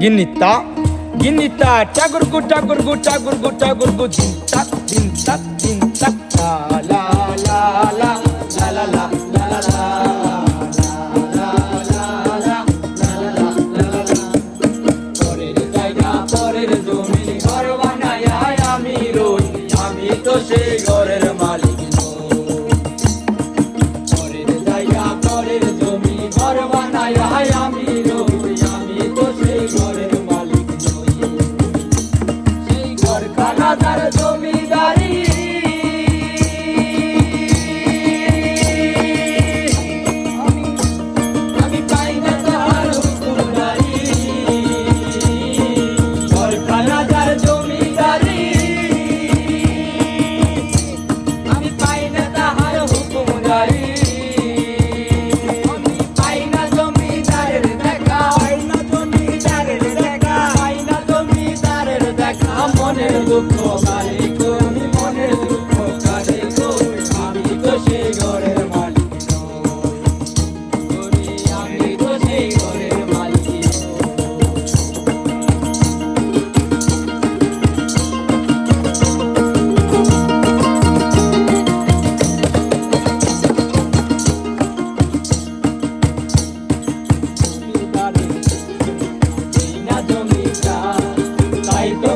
গিন্নিতা গিন্নিতা টাগুর গু টাগুর গু টাগুর গু টাগুর গু ঝিন তাক ঝিন তাক ঝিন তাক লা লা লা লা লা লা লা লা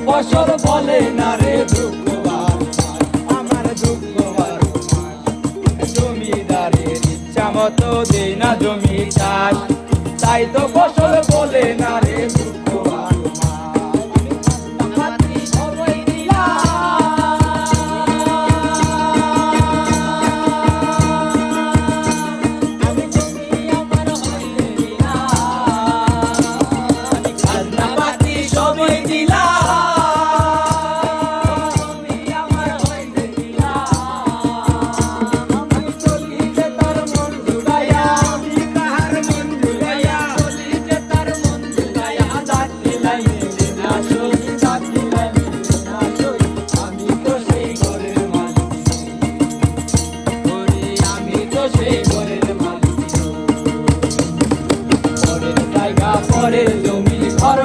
বছর বলে না রে দুঃখবার আমার দুঃখবার জমিদারের ইচ্ছা মতো দেই না জমি চাষ তাই তো ফসল বলে না ঘরে জমি ঘর